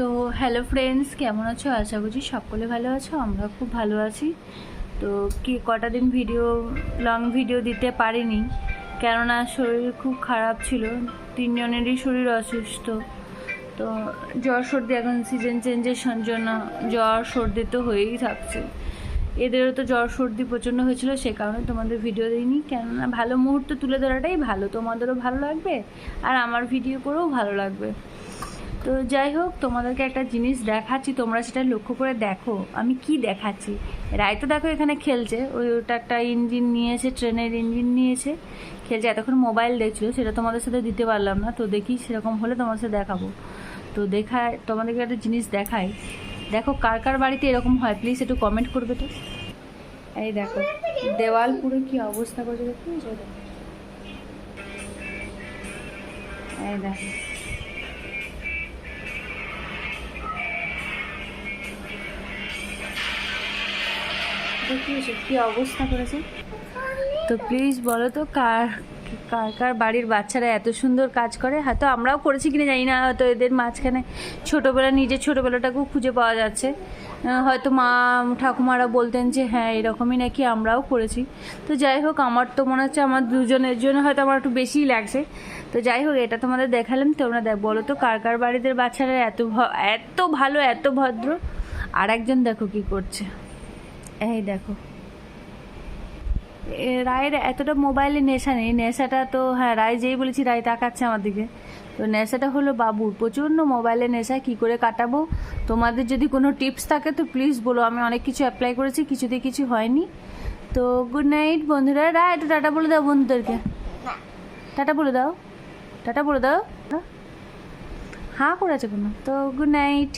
তো hello friends কেমন আছো? আশা করছি সকলে ভালো আছো, আমরা খুব ভালো আছি। তো কি কটা দিন ভিডিও লং ভিডিও দিতে পারিনি, কেননা শরীর খুব খারাপ ছিল, তিনজনেরই শরীর অসুস্থ। তো জ্বর সর্দি, এখন সিজন চেঞ্জের জন্য জ্বর সর্দি তো হয়েই থাকছে। এদেরও তো জ্বর সর্দি প্রচণ্ড হয়েছিল, সে কারণে তোমাদের ভিডিও দিইনি, কেননা ভালো মুহূর্ত তুলে ধরাটাই ভালো, তোমাদেরও ভালো লাগবে, আর আমার ভিডিও করেও ভালো লাগবে। তো যাই হোক, তোমাদেরকে একটা জিনিস দেখাচ্ছি, তোমরা সেটা লক্ষ্য করে দেখো। আমি কি দেখাচ্ছি? রায় তো দেখো এখানে খেলছে, ওই ওটা একটা ইঞ্জিন নিয়েছে ট্রেনের ইঞ্জিন নিয়েছে। খেলছে, এতক্ষণ মোবাইল দেখছিল, সেটা তোমাদের সাথে দিতে পারলাম না। তো দেখি সেরকম হলে তোমাদের সাথে দেখাবো। তো দেখায়, তোমাদেরকে একটা জিনিস দেখাই। দেখো, কার কার বাড়িতে এরকম হয়? প্লিজ একটু কমেন্ট করবে তো। এই দেখো, দেওয়াল পুরো কি অবস্থা করেছে দেখো। এই দেখো। এটা কি? কি অবস্থা করেছে? তো প্লিজ বলো তো, কার কার কার বাড়ির বাচ্চারা এত সুন্দর কাজ করে? হয়তো আমরাও করেছি কিনা জানি না, হয়তো এদের মাঝখানে ছোটোবেলা, নিজের ছোটোবেলাটাকেও খুঁজে পাওয়া যাচ্ছে। হয়তো মা, ঠাকুমারা বলতেন যে হ্যাঁ এরকমই নাকি আমরাও করেছি। তো যাই হোক, আমার তো মনে হচ্ছে আমার দুজনের জন্য হয়তো আমার একটু বেশিই লাগছে। তো যাই হোক, এটা তোমাদের দেখালাম, তোমরা দেখ, বলো তো, কার কার বাড়িতে বাচ্চারা এত এত ভালো, এত ভদ্র? আর একজন দেখো কি করছে। এই দেখো। রায়ের এতটা মোবাইলে নেশা নেই। নেশাটা তো হ্যাঁ রায় যেই বলেছি রায় তাকাচ্ছে আমার দিকে। তো নেশাটা হলো বাবুর প্রচণ্ড মোবাইলে নেশা কি করে কাটাবো? তোমাদের যদি কোনো টিপস থাকে তো প্লিজ বলো। আমি অনেক কিছু অ্যাপ্লাই করেছি কিছুতে কিছু হয়নি। তো গুড নাইট বন্ধুরা। রায়, একটু টাটা বলে দাও বন্ধুদেরকে। টাটা বলে দাও। টাটা বলে দাও। হ্যাঁ করেছে কোনো? তো গুড নাইট